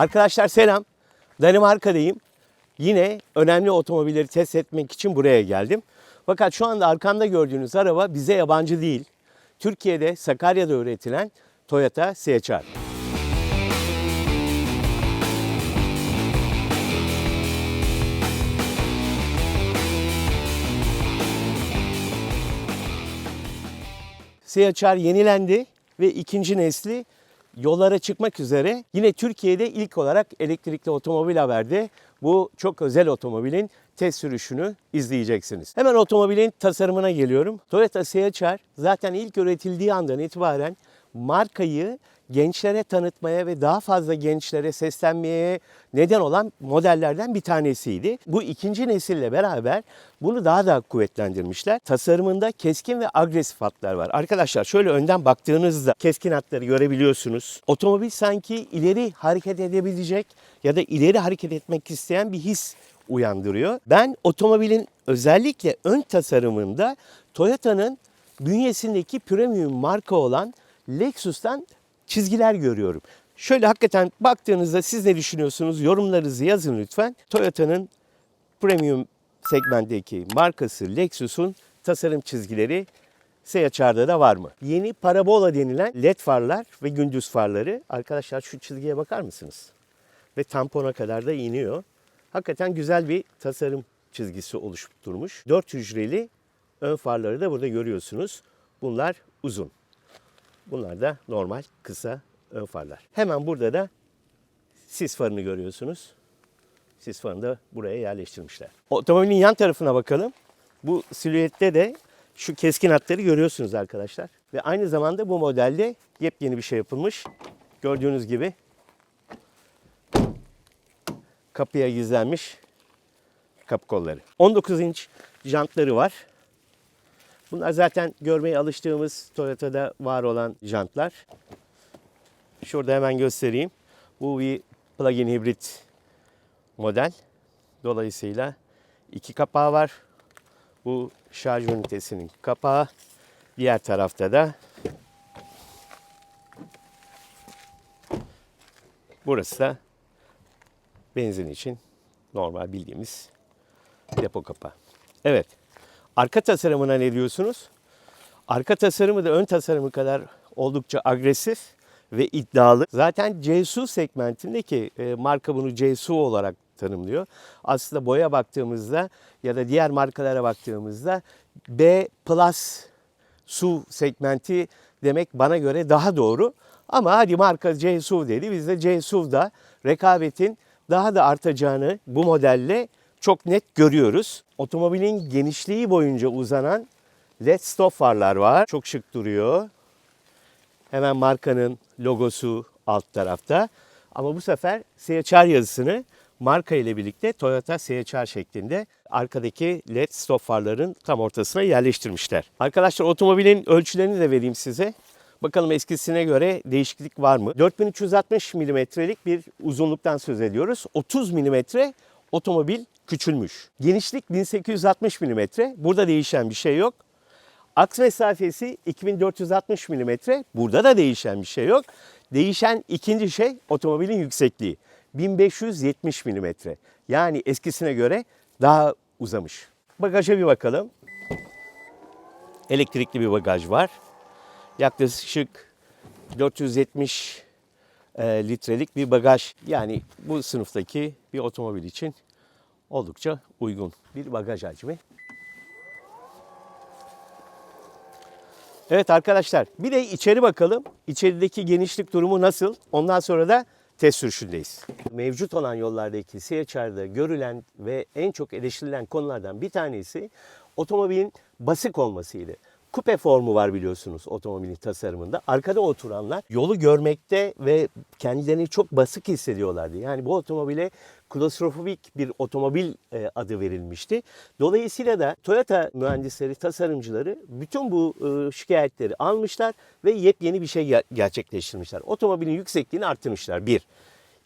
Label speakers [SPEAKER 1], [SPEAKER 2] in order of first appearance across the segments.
[SPEAKER 1] Arkadaşlar selam. Danimarka'dayım. Yine önemli otomobilleri test etmek için buraya geldim. Fakat şu anda arkamda gördüğünüz araba bize yabancı değil. Türkiye'de Sakarya'da üretilen Toyota CHR. CHR yenilendi ve ikinci nesli yollara çıkmak üzere. Yine Türkiye'de ilk olarak elektrikli otomobil haberde bu çok özel otomobilin test sürüşünü izleyeceksiniz. Hemen otomobilin tasarımına geliyorum. Toyota CHR zaten ilk üretildiği andan itibaren markayı gençlere tanıtmaya ve daha fazla gençlere seslenmeye neden olan modellerden bir tanesiydi. Bu ikinci nesille beraber bunu daha da kuvvetlendirmişler. Tasarımında keskin ve agresif hatlar var. Arkadaşlar şöyle önden baktığınızda keskin hatları görebiliyorsunuz. Otomobil sanki ileri hareket edebilecek ya da ileri hareket etmek isteyen bir his uyandırıyor. Ben otomobilin özellikle ön tasarımında Toyota'nın bünyesindeki premium marka olan Lexus'tan çizgiler görüyorum. Şöyle hakikaten baktığınızda siz ne düşünüyorsunuz? Yorumlarınızı yazın lütfen. Toyota'nın premium segmentteki markası Lexus'un tasarım çizgileri CHR'da da var mı? Yeni parabola denilen led farlar ve gündüz farları. Arkadaşlar şu çizgiye bakar mısınız? Ve tampona kadar da iniyor. Hakikaten güzel bir tasarım çizgisi oluşturmuş. Dört hücreli ön farları da burada görüyorsunuz. Bunlar uzun. Bunlar da normal kısa ön farlar. Hemen burada da sis farını görüyorsunuz. Sis farını da buraya yerleştirmişler. Otomobilin yan tarafına bakalım. Bu silüette de şu keskin hatları görüyorsunuz arkadaşlar. Ve aynı zamanda bu modelde yepyeni bir şey yapılmış. Gördüğünüz gibi kapıya gizlenmiş kapı kolları. 19 inç jantları var. Bunlar zaten görmeye alıştığımız Toyota'da var olan jantlar. Şurada hemen göstereyim. Bu bir plug-in hibrit model. Dolayısıyla iki kapağı var. Bu şarj ünitesinin kapağı. Diğer tarafta da burası da benzin için normal bildiğimiz depo kapağı. Evet. Arka tasarımına ne diyorsunuz? Arka tasarımı da ön tasarımı kadar oldukça agresif ve iddialı. Zaten CSU segmentindeki e, marka bunu CSU olarak tanımlıyor. Aslında boya baktığımızda ya da diğer markalara baktığımızda B plus SUV segmenti demek bana göre daha doğru. Ama hadi marka CSUV dedi. Biz de CSUV'da rekabetin daha da artacağını bu modelle çok net görüyoruz. Otomobilin genişliği boyunca uzanan LED stop farlar var. Çok şık duruyor. Hemen markanın logosu alt tarafta. Ama bu sefer CHR yazısını marka ile birlikte Toyota CHR şeklinde arkadaki LED stop farların tam ortasına yerleştirmişler. Arkadaşlar otomobilin ölçülerini de vereyim size. Bakalım eskisine göre değişiklik var mı? 4360 milimetrelik bir uzunluktan söz ediyoruz. 30 milimetre otomobil küçülmüş. Genişlik 1860 mm. Burada değişen bir şey yok. Aks mesafesi 2460 mm. Burada da değişen bir şey yok. Değişen ikinci şey otomobilin yüksekliği. 1570 mm. Yani eskisine göre daha uzamış. Bagaja bir bakalım. Elektrikli bir bagaj var. Yaklaşık 470 e, litrelik bir bagaj. Yani bu sınıftaki bir otomobil için oldukça uygun bir bagaj hacmi. Evet arkadaşlar bir de içeri bakalım. İçerideki genişlik durumu nasıl? Ondan sonra da test sürüşündeyiz. Mevcut olan yollardaki CHR'da görülen ve en çok eleştirilen konulardan bir tanesi otomobilin basık olmasıydı. Kupe formu var biliyorsunuz otomobilin tasarımında. Arkada oturanlar yolu görmekte ve kendilerini çok basık hissediyorlardı. Yani bu otomobile klostrofobik bir otomobil e, adı verilmişti. Dolayısıyla da Toyota mühendisleri, tasarımcıları bütün bu e, şikayetleri almışlar ve yepyeni bir şey ger- gerçekleştirmişler. Otomobilin yüksekliğini arttırmışlar. Bir.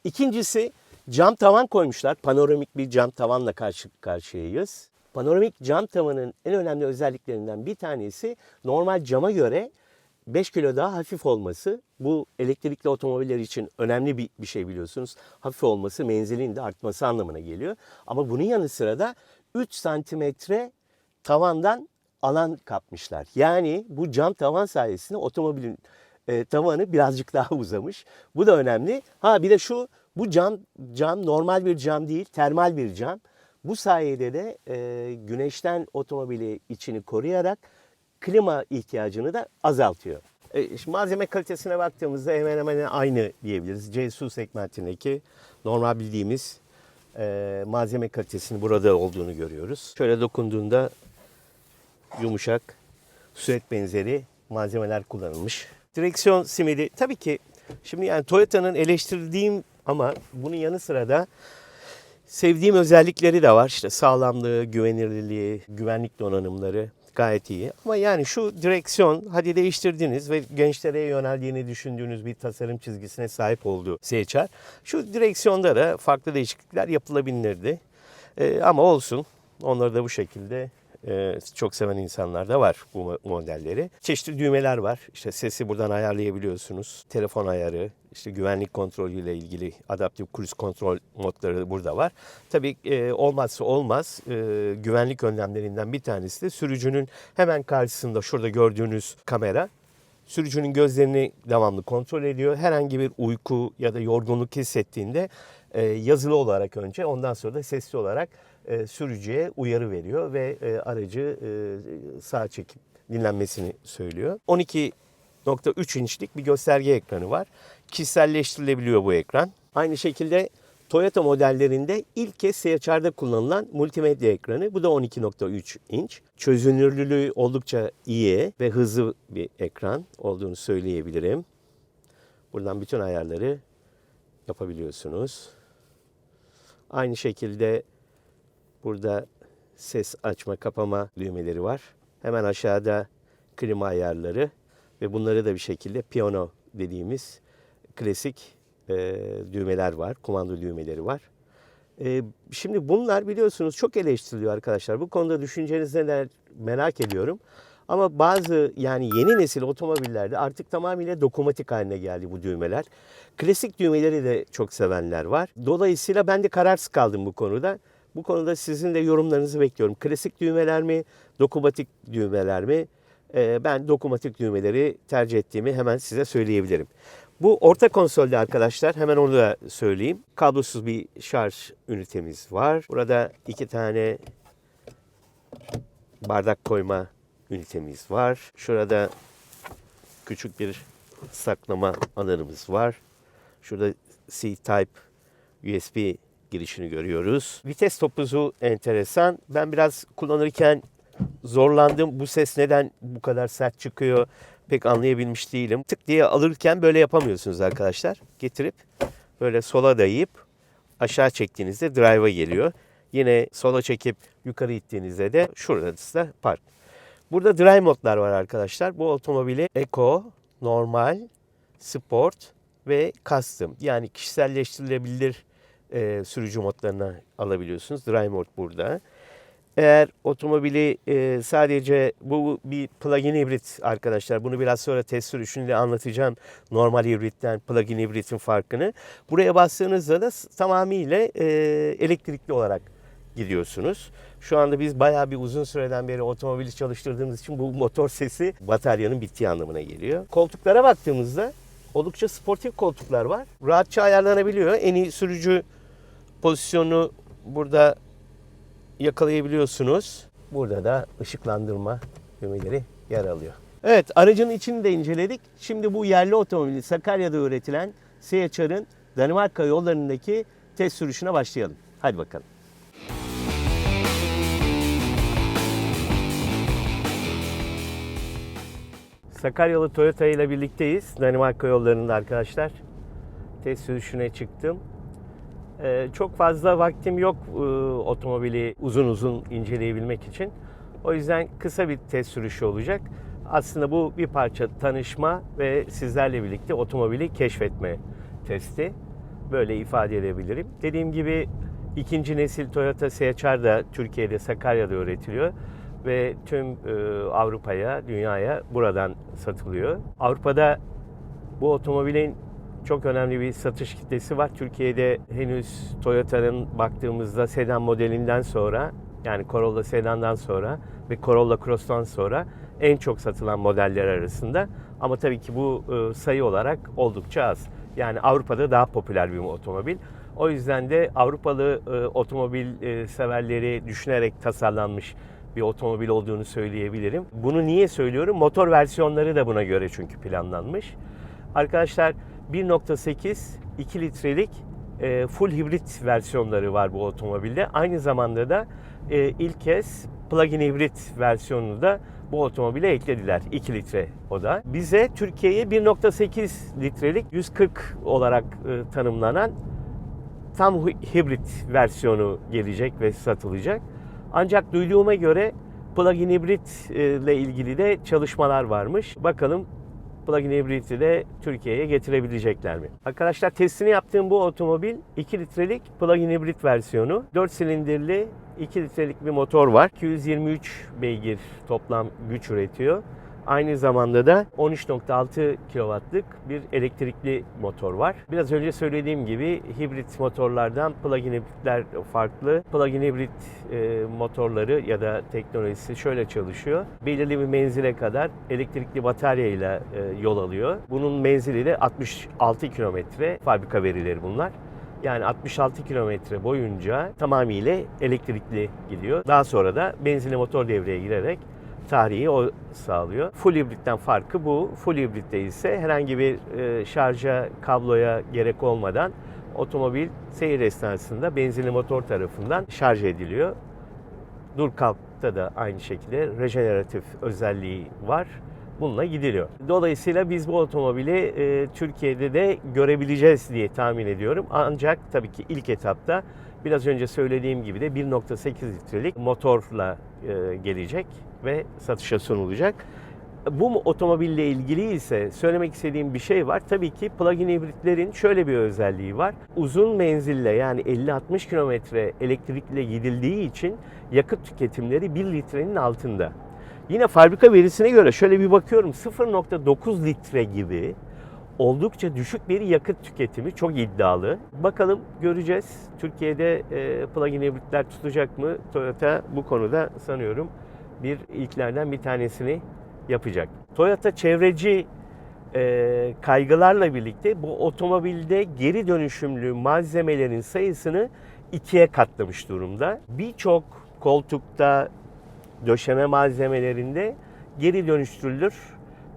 [SPEAKER 1] İkincisi cam tavan koymuşlar. Panoramik bir cam tavanla karşı karşıyayız. Panoramik cam tavanın en önemli özelliklerinden bir tanesi normal cama göre 5 kilo daha hafif olması bu elektrikli otomobiller için önemli bir, bir şey biliyorsunuz. Hafif olması menzilin de artması anlamına geliyor. Ama bunun yanı sıra da 3 santimetre tavandan alan kapmışlar. Yani bu cam tavan sayesinde otomobilin e, tavanı birazcık daha uzamış. Bu da önemli. Ha bir de şu bu cam cam normal bir cam değil, termal bir cam. Bu sayede de e, güneşten otomobili içini koruyarak klima ihtiyacını da azaltıyor. E, şimdi malzeme kalitesine baktığımızda hemen hemen aynı diyebiliriz. CSU segmentindeki normal bildiğimiz e, malzeme kalitesinin burada olduğunu görüyoruz. Şöyle dokunduğunda yumuşak, süet benzeri malzemeler kullanılmış. Direksiyon simidi tabii ki şimdi yani Toyota'nın eleştirdiğim ama bunun yanı sıra da sevdiğim özellikleri de var. İşte sağlamlığı, güvenilirliği, güvenlik donanımları gayet iyi. Ama yani şu direksiyon hadi değiştirdiniz ve gençlere yöneldiğini düşündüğünüz bir tasarım çizgisine sahip olduğu CHR. Şu direksiyonda da farklı değişiklikler yapılabilirdi. Ee, ama olsun. Onları da bu şekilde e, çok seven insanlar da var bu mo- modelleri. Çeşitli düğmeler var. İşte sesi buradan ayarlayabiliyorsunuz. Telefon ayarı, işte güvenlik kontrolüyle ilgili adaptif cruise kontrol modları burada var. Tabii e, olmazsa olmaz e, güvenlik önlemlerinden bir tanesi de sürücünün hemen karşısında şurada gördüğünüz kamera sürücünün gözlerini devamlı kontrol ediyor. Herhangi bir uyku ya da yorgunluk hissettiğinde e, yazılı olarak önce ondan sonra da sesli olarak sürücüye uyarı veriyor ve aracı e, sağa çekip dinlenmesini söylüyor. 12.3 inçlik bir gösterge ekranı var. Kişiselleştirilebiliyor bu ekran. Aynı şekilde Toyota modellerinde ilk kez CHR'da kullanılan multimedya ekranı. Bu da 12.3 inç. Çözünürlülüğü oldukça iyi ve hızlı bir ekran olduğunu söyleyebilirim. Buradan bütün ayarları yapabiliyorsunuz. Aynı şekilde burada ses açma kapama düğmeleri var. Hemen aşağıda klima ayarları ve bunları da bir şekilde piyano dediğimiz klasik e, düğmeler var, kumanda düğmeleri var. E, şimdi bunlar biliyorsunuz çok eleştiriliyor arkadaşlar. Bu konuda düşünceniz neler merak ediyorum. Ama bazı yani yeni nesil otomobillerde artık tamamıyla dokunmatik haline geldi bu düğmeler. Klasik düğmeleri de çok sevenler var. Dolayısıyla ben de kararsız kaldım bu konuda. Bu konuda sizin de yorumlarınızı bekliyorum. Klasik düğmeler mi, dokunmatik düğmeler mi? Ee, ben dokunmatik düğmeleri tercih ettiğimi hemen size söyleyebilirim. Bu orta konsolde arkadaşlar hemen onu da söyleyeyim. Kablosuz bir şarj ünitemiz var. Burada iki tane bardak koyma ünitemiz var. Şurada küçük bir saklama alanımız var. Şurada C-Type USB girişini görüyoruz. Vites topuzu enteresan. Ben biraz kullanırken zorlandım. Bu ses neden bu kadar sert çıkıyor pek anlayabilmiş değilim. Tık diye alırken böyle yapamıyorsunuz arkadaşlar. Getirip böyle sola dayayıp aşağı çektiğinizde drive'a geliyor. Yine sola çekip yukarı ittiğinizde de şurada da park. Burada drive modlar var arkadaşlar. Bu otomobili Eco, Normal, Sport ve Custom yani kişiselleştirilebilir e, sürücü modlarına alabiliyorsunuz. Drive mod burada. Eğer otomobili e, sadece bu bir plug-in hibrit arkadaşlar. Bunu biraz sonra test sürüşünde anlatacağım. Normal hibritten plug-in hibritin farkını. Buraya bastığınızda da tamamıyla e, elektrikli olarak gidiyorsunuz. Şu anda biz bayağı bir uzun süreden beri otomobili çalıştırdığımız için bu motor sesi bataryanın bittiği anlamına geliyor. Koltuklara baktığımızda oldukça sportif koltuklar var. Rahatça ayarlanabiliyor. En iyi sürücü pozisyonu burada yakalayabiliyorsunuz. Burada da ışıklandırma düğmeleri yer alıyor. Evet aracın içini de inceledik. Şimdi bu yerli otomobili Sakarya'da üretilen CHR'ın Danimarka yollarındaki test sürüşüne başlayalım. Hadi bakalım. Sakaryalı Toyota ile birlikteyiz. Danimarka yollarında arkadaşlar. Test sürüşüne çıktım. Ee, çok fazla vaktim yok e, otomobili uzun uzun inceleyebilmek için. O yüzden kısa bir test sürüşü olacak. Aslında bu bir parça tanışma ve sizlerle birlikte otomobili keşfetme testi. Böyle ifade edebilirim. Dediğim gibi ikinci nesil Toyota CHR da Türkiye'de Sakarya'da üretiliyor. ve tüm e, Avrupa'ya, dünyaya buradan satılıyor. Avrupa'da bu otomobilin çok önemli bir satış kitlesi var. Türkiye'de henüz Toyota'nın baktığımızda sedan modelinden sonra yani Corolla sedandan sonra ve Corolla Cross'tan sonra en çok satılan modeller arasında. Ama tabii ki bu e, sayı olarak oldukça az. Yani Avrupa'da daha popüler bir otomobil. O yüzden de Avrupalı e, otomobil e, severleri düşünerek tasarlanmış bir otomobil olduğunu söyleyebilirim. Bunu niye söylüyorum? Motor versiyonları da buna göre çünkü planlanmış. Arkadaşlar 1.8 2 litrelik e, full hibrit versiyonları var bu otomobilde. Aynı zamanda da e, ilk kez plug-in hibrit versiyonunu da bu otomobile eklediler. 2 litre o da. Bize Türkiye'ye 1.8 litrelik 140 olarak e, tanımlanan tam hibrit versiyonu gelecek ve satılacak. Ancak duyduğuma göre plug-in hibrit e, ile ilgili de çalışmalar varmış. Bakalım plug-in hibriti de Türkiye'ye getirebilecekler mi? Arkadaşlar testini yaptığım bu otomobil 2 litrelik plug-in hibrit versiyonu. 4 silindirli 2 litrelik bir motor var. 223 beygir toplam güç üretiyor. Aynı zamanda da 13.6 kW'lık bir elektrikli motor var. Biraz önce söylediğim gibi hibrit motorlardan plug-in hibritler farklı. Plug-in hibrit e, motorları ya da teknolojisi şöyle çalışıyor. Belirli bir menzile kadar elektrikli bataryayla e, yol alıyor. Bunun menzili de 66 kilometre. Fabrika verileri bunlar. Yani 66 kilometre boyunca tamamıyla elektrikli gidiyor. Daha sonra da benzinli motor devreye girerek tarihi o sağlıyor. Full hibritten farkı bu. Full hibritte ise herhangi bir e, şarja, kabloya gerek olmadan otomobil seyir esnasında benzinli motor tarafından şarj ediliyor. Dur kalkta da aynı şekilde rejeneratif özelliği var. Bununla gidiliyor. Dolayısıyla biz bu otomobili e, Türkiye'de de görebileceğiz diye tahmin ediyorum. Ancak tabii ki ilk etapta biraz önce söylediğim gibi de 1.8 litrelik motorla e, gelecek ve satışa sunulacak. Bu otomobille ilgili ise söylemek istediğim bir şey var. Tabii ki plug-in hibritlerin şöyle bir özelliği var. Uzun menzille yani 50-60 kilometre elektrikle gidildiği için yakıt tüketimleri 1 litrenin altında. Yine fabrika verisine göre şöyle bir bakıyorum 0.9 litre gibi oldukça düşük bir yakıt tüketimi çok iddialı. Bakalım göreceğiz. Türkiye'de e, plug-in hibritler tutacak mı? Toyota bu konuda sanıyorum bir ilklerden bir tanesini yapacak. Toyota çevreci e, kaygılarla birlikte bu otomobilde geri dönüşümlü malzemelerin sayısını ikiye katlamış durumda. Birçok koltukta, döşeme malzemelerinde geri dönüştürülür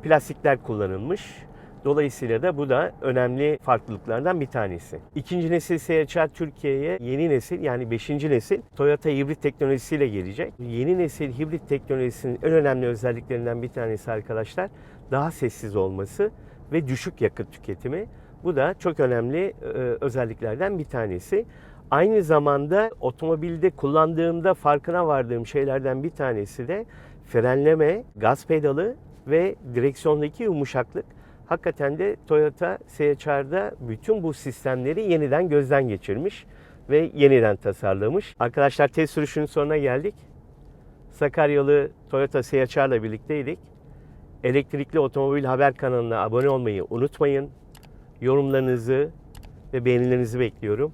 [SPEAKER 1] plastikler kullanılmış. Dolayısıyla da bu da önemli farklılıklardan bir tanesi. İkinci nesil CHR Türkiye'ye yeni nesil yani 5. nesil Toyota hibrit teknolojisiyle gelecek. Yeni nesil hibrit teknolojisinin en önemli özelliklerinden bir tanesi arkadaşlar daha sessiz olması ve düşük yakıt tüketimi. Bu da çok önemli e, özelliklerden bir tanesi. Aynı zamanda otomobilde kullandığımda farkına vardığım şeylerden bir tanesi de frenleme, gaz pedalı ve direksiyondaki yumuşaklık. Hakikaten de Toyota CHR'da bütün bu sistemleri yeniden gözden geçirmiş ve yeniden tasarlamış. Arkadaşlar test sürüşünün sonuna geldik. Sakaryalı Toyota CHR'la birlikteydik. Elektrikli Otomobil Haber kanalına abone olmayı unutmayın. Yorumlarınızı ve beğenilerinizi bekliyorum.